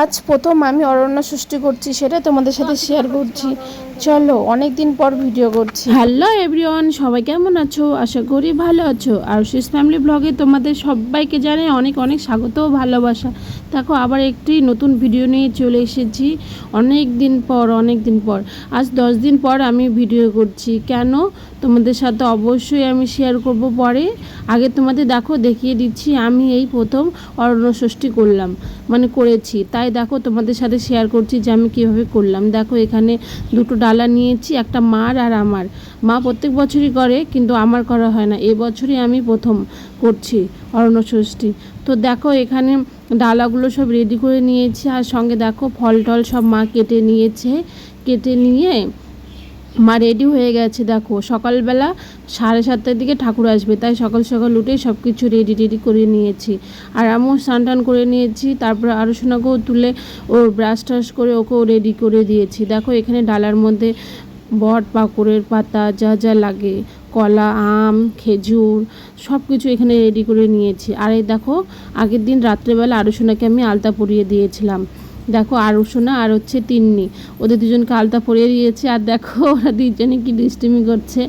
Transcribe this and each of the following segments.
আজ প্রথম আমি অরণ্য সৃষ্টি করছি সেটা তোমাদের সাথে শেয়ার করছি। চলো অনেক দিন পর ভিডিও করছি। হ্যালো এভরিওয়ান সবাই কেমন আছো? আশা করি ভালো আছো। আর শিস ফ্যামিলি ব্লগে তোমাদের সবাইকে জানাই অনেক অনেক স্বাগত ও ভালোবাসা। দেখো, আবার একটি নতুন ভিডিও নিয়ে চলে এসেছি। অনেক দিন পর অনেক দিন পর। আজ দশ দিন পর আমি ভিডিও করছি। কেন? তোমাদের সাথে অবশ্যই আমি শেয়ার করব পরে। আগে তোমাদের দেখো, দেখিয়ে দিচ্ছি, আমি এই প্রথম অরণ্য ষষ্ঠী করলাম মানে করেছি। তাই দেখো, তোমাদের সাথে শেয়ার করছি যে আমি কীভাবে করলাম। দেখো, এখানে দুটো ডালা নিয়েছি, একটা মার আর আমার। মা প্রত্যেক বছরই করে, কিন্তু আমার করা হয় না। এবছরই আমি প্রথম করছি অরণ্যষষ্ঠী। তো দেখো, এখানে ডালাগুলো সব রেডি করে নিয়েছি। আর সঙ্গে দেখো ফল টল সব মা কেটে নিয়েছে। কেটে নিয়ে মা রেডি হয়ে গেছে, দেখো। সকালবেলা সাড়ে সাতটার দিকে ঠাকুর আসবে, তাই সকাল সকাল উঠেই সব কিছু রেডি রেডি করে নিয়েছি। আর আমিও স্নান টান করে নিয়েছি, তারপর আরও সোনাকেও তুলে ওর ব্রাশ টাশ করে ওকেও রেডি করে দিয়েছি। দেখো, এখানে ডালার মধ্যে বট পাকুড়ের পাতা, যা যা লাগে, কলা, আম, খেজুর সব কিছু এখানে রেডি করে নিয়েছি। আর এই দেখো, আগের দিন রাত্রেবেলা আরও সোনাকে আমি আলতা পরিয়ে দিয়েছিলাম। দেখো আরও সোনা আর হচ্ছে তিন্নি। ওদের দুজনকে আলতা পরিয়ে দিয়েছে আর দেখো ওরা দুজনে কি দুষ্টুমি করছে।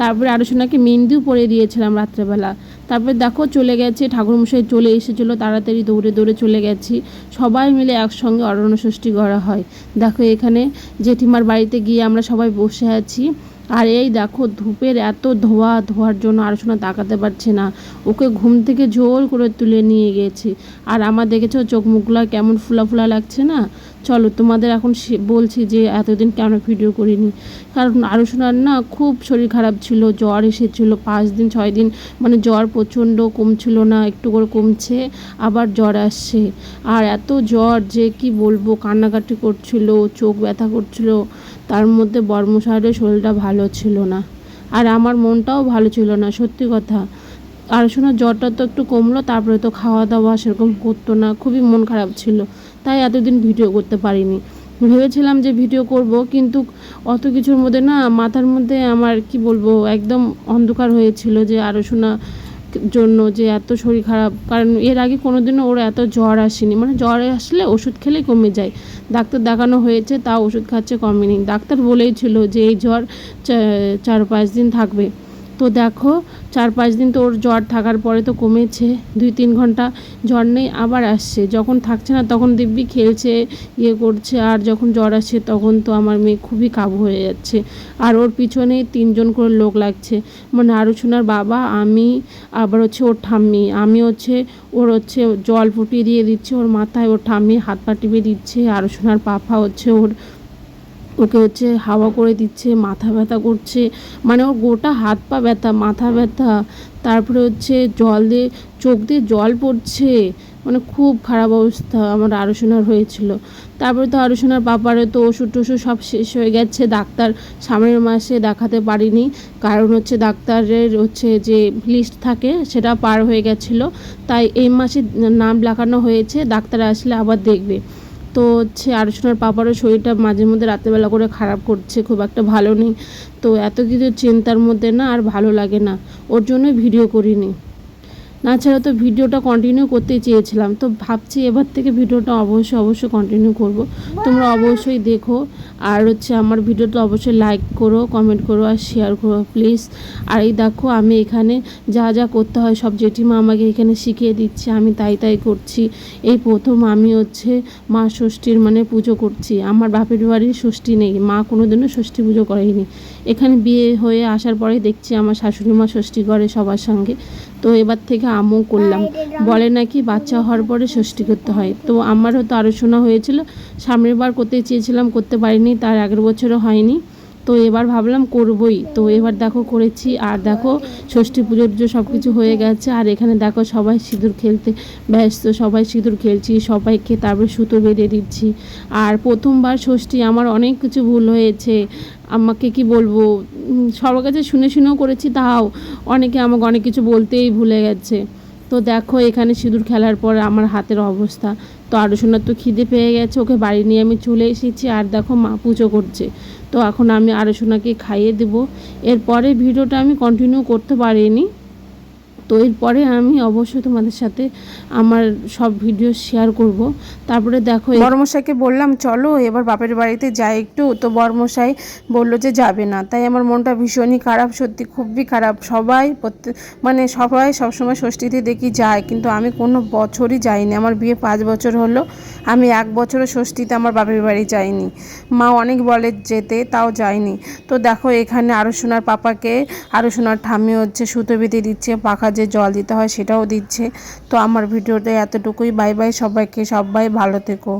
তারপরে আরও সোনাকে মেহেন্দিও পরিয়ে দিয়েছিলাম রাত্রেবেলা। তারপরে দেখো চলে গেছে, ঠাকুরমশাই চলে এসেছিল, তাড়াতাড়ি দৌড়ে দৌড়ে চলে গেছি। সবাই মিলে একসঙ্গে অরণ্য ষষ্ঠী করা হয়। দেখো এখানে জেঠিমার বাড়িতে গিয়ে আমরা সবাই বসে আছি। আর এই দেখো, ধূপের এত ধোয়া, ধোয়ার জন্য আরশোনা তাকাতে পারছে না। ওকে ঘুম থেকে জোর করে তুলে নিয়ে গেছি। আর আমার দেখেছ, চোখ মুখগুলো কেমন ফুলা ফুলা লাগছে না? চলো, তোমাদের এখন বলছি যে এতদিন কেন ভিডিও করিনি? কারণ আরশোনার না খুব শরীর খারাপ ছিল, জ্বর এসেছিল পাঁচ দিন, ছয় দিন। মানে জ্বর প্রচণ্ড কমছিল না, একটু করে কমছে, আবার জ্বর আসছে। আর এত জ্বর যে কি বলব, কান্নাকাটি করছিল, চোখ ব্যথা করছিল। তার মধ্যে বর্মশাহের শরীরটা ভালো ছিল না। আর আমার মনটাও ভালো ছিল না, সত্যি কথা। আর শোনা, জ্বরটা তো একটু কমলো, তারপরে তো খাওয়া দাওয়া সেরকম করতো না, খুবই মন খারাপ ছিল। তাই এতদিন ভিডিও করতে পারিনি। ভেবেছিলাম যে ভিডিও করব, কিন্তু অত কিছুর মধ্যে না, মাথার মধ্যে আমার, কি বলব, একদম অন্ধকার হয়েছিল যে আরও শোনা জন্য যে এত শরীর খারাপ। কারণ এর আগে কোনোদিনও ওর এত জ্বর আসেনি। মানে জ্বর আসলে ওষুধ খেলেই কমে যায়। ডাক্তার দেখানো হয়েছে, তাও ওষুধ খাচ্ছে কমেনি। ডাক্তার বলেই ছিল যে এই জ্বর চার পাঁচ দিন থাকবে। তো দেখো, চার পাঁচ দিন তো ওর জ্বর থাকার পরে তো কমেছে। দুই তিন ঘণ্টা জ্বর নেই, আবার আসছে। যখন থাকছে না তখন দিব্যি খেলছে ইয়ে করছে, আর যখন জ্বর আসছে তখন তো আমার মেয়ে খুবই কাবু হয়ে যাচ্ছে। আর ওর পিছনে তিনজন করে লোক লাগছে। মানে আরুচুনার বাবা, আমি, আবার হচ্ছে ওর ঠাম্মি। আমি হচ্ছে, ওর হচ্ছে জল ফুটিয়ে দিয়ে দিচ্ছে, ওর মাথায় ওর ঠাম্মি হাত পা টিপে দিচ্ছে, আরুচুনার পাপা হচ্ছে ওর ওকে হচ্ছে হাওয়া করে দিচ্ছে, মাথা ব্যথা করছে মানে ওর গোটা হাত পা ব্যথা, মাথা ব্যথা, তারপরে হচ্ছে জল দিয়ে, চোখ দিয়ে জল পড়ছে মানে খুব খারাপ অবস্থা আমার আরোসোনার হয়েছিল। তারপরে তো আরোসোনার পাপারে তো ওষুধ টষুধ সব শেষ হয়ে গেছে, ডাক্তার সামনের মাসে দেখাতে পারিনি, কারণ হচ্ছে ডাক্তারের হচ্ছে যে লিস্ট থাকে সেটা পার হয়ে গেছিল, তাই এই মাসে নাম লেখানো হয়েছে, ডাক্তার আসলে আবার দেখবে। তো হচ্ছে আরশোনার পাপারও শরীরটা মাঝে মধ্যে রাতেরবেলা করে খারাপ করছে, খুব একটা ভালো নেই। তো এত কিছু চিন্তার মধ্যে না আর ভালো লাগে না। ওর জন্যই ভিডিও করিনি। না ছাড়া তো ভিডিওটা কন্টিনিউ করতে চেয়েছিলাম। তো ভাবছি এবার থেকে ভিডিওটা অবশ্যই অবশ্যই কন্টিনিউ করব। তোমরা অবশ্যই দেখো। আর হচ্ছে আমার ভিডিওটা অবশ্যই লাইক করো কমেন্ট করো আর শেয়ার করো প্লিজ আর এই দেখো, আমি এখানে যা যা করতে হয়, সব জেঠিমা আমাকে এখানে শিখিয়ে দিচ্ছে। আমি তাই তাই করছি। এই প্রথম আমি হচ্ছে মা ষষ্ঠীর মানে পুজো করছি। আমার বাপের বাড়ির ষষ্ঠী নেই। মা কোনোদিনও ষষ্ঠী পুজো করেনি। এখানে বিয়ে হয়ে আসার পরে দেখছি আমার শাশুড়ি মা ষষ্ঠী করে সবার সঙ্গে। তো এবার থেকে আমও করলাম। বলে নাকি বাচ্চা হওয়ার পরে ষষ্ঠী করতে হয়। তো আমারও তো আরও শোনা হয়েছিল। সামনের বার করতে চেয়েছিলাম করতে পারিনি তার আগের বছরও হয়নি। তো এবার ভাবলাম করবই। তো এবার দেখো করেছি, আর দেখো ষষ্ঠী পুজো টুজো সব কিছু হয়ে গেছে, আর এখানে দেখো সবাই সিঁদুর খেলতে ব্যস্ত, সবাই সিঁদুর খেলছি, সবাইকে তারপরে সুতো বেঁধে দিচ্ছি। আর প্রথমবার ষষ্ঠী, আমার অনেক কিছু ভুল হয়েছে। আমাকে কি বলব? সবার কাছে শুনে শুনেও করেছি, তাও অনেকে আমাকে অনেক কিছু বলতেই ভুলে গেছে। তো দেখো, এখানে সিঁদুর খেলার পর আমার হাতের অবস্থা। তো আরশোনার তো খিদে পেয়ে গেছে, ওকে বাড়ি নিয়ে আমি চলে এসেছি আর দেখো মা পুজো করছে। তো এখন আমি আরশোনাকে খাইয়ে দেবো। এরপরে ভিডিওটা আমি কন্টিনিউ করতে পারিনি। তো এরপরে আমি অবশ্যই তোমাদের সাথে আমার সব ভিডিও শেয়ার করব। তারপরে দেখো বড়মশাইকে বললাম, চলো, এবার বাপের বাড়িতে যাই একটু। তো বড়মশাই বলল যে যাবে না। তাই আমার মনটা ভীষণই খারাপ, সত্যি খুবই খারাপ। সবাই মানে সবাই সবসময় ষষ্ঠীতে দেখি যায়, কিন্তু আমি কোনো বছরই যাইনি। আমার বিয়ে পাঁচ বছর হলো। আমি এক বছরও ষষ্ঠীতে আমার বাপের বাড়ি যাইনি। মা অনেক বলে যেতে, তাও যায়নি। তো দেখো এখানে আরও সোনার পাপাকে আরও সোনার ঠাম্মি হচ্ছে সুতো বেঁধে দিচ্ছে, পাখা যে জল দিতে হয় সেটাও দিচ্ছে। তো আমার ভিডিওটা এতটুকুই। বাই বাই সবাইকে। সবাই ভালো থেকো।